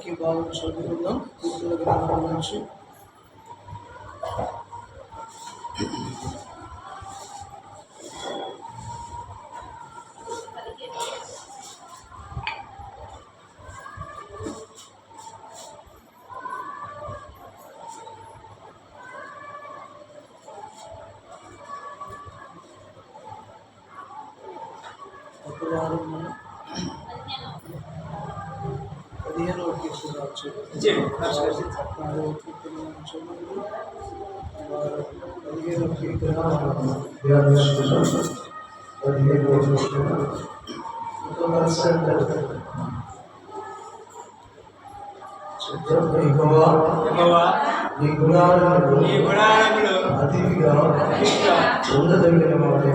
কিংবা সর্বপ্রথম গুরুত্ব పదిహేనవ కీర్తన ఒక వరుస యెహోవా, నీ గుణాలను నీ గుడారములు అతిథిగా అతిగా ఉండదగిన వాడు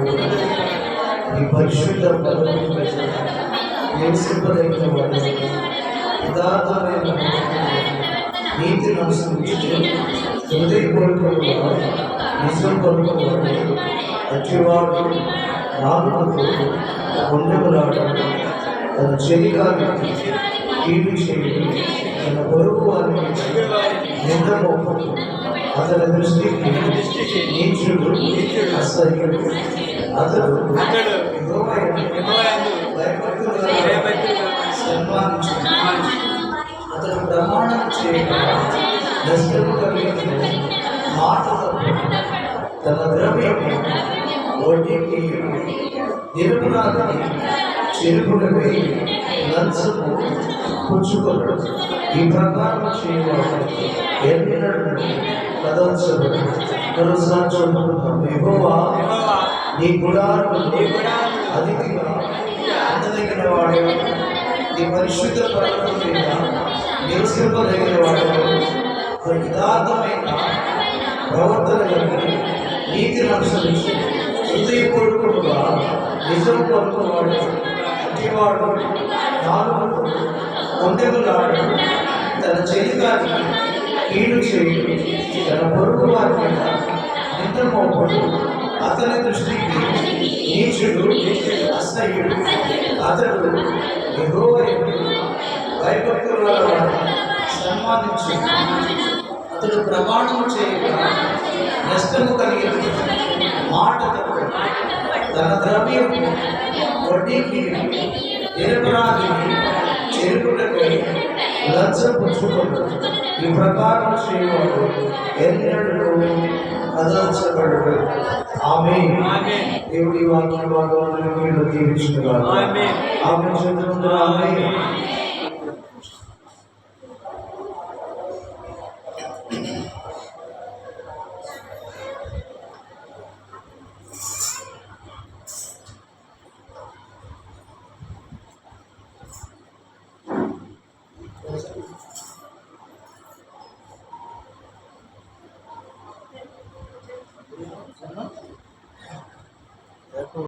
ఈ పరిశుద్ధ పదవిని యథార్థమైన నీతిని అనుసరించి హృదయపూర్వకంగా నిజం పలుకువాడు అట్టివాడు నాలుగు ఉండములాడు తన చెలికాన్ని కీడు చేయడు తన పొరుగు వారిని నింద అతని దృష్టికి నీచుడు అసహ్యుడు అతడు అతడు. అతడు ప్రమాణం చేయక నష్టము కలిగిన మాట. తన ద్రవ్యం వడ్డీకి నిరపరాధిని చెరుపులపై లంచము పుచ్చుకొనడు. ఈ ప్రకారం చేయవాడు ఎన్నడూ కదల్చబడు మరోసారి నీ గుడారములు అధికంగా అందదగిన వాడు నీ పరిశుద్ధ పర్వతం మీద నివసింపదగిన వాడు యథార్థమైన ప్రవర్తన కలిగి నీతిని అనుసరించి హృదయపూర్వకుడుగా నిజం పలుకువాడు అతివాడు నాలుగు కొండెములాడు తన చెలికాన్ని కీడు చేయడు తన పొరుగు వారి మీద నింద అతని దృష్టికి నీచుడు అసహ్యుడు అతడు ఎగో భయభక్తుల సన్మానించు అతడు ప్రమాణము చేయక నష్టము కలిగిన మాట తప్పడు తన ద్రవ్యం వడ్డీకి నిరపరాధిని చెరుపుటకై లంచ పుచ్చుకుంటు ఈ ప్రకారం చేయవాడు ఎన్నడూ కదల్చబడడు ఆమె. దేవుడి వాక్య భాగంలో మీరు ఆమేన్. ఆమె చంద్రుడు ఆమె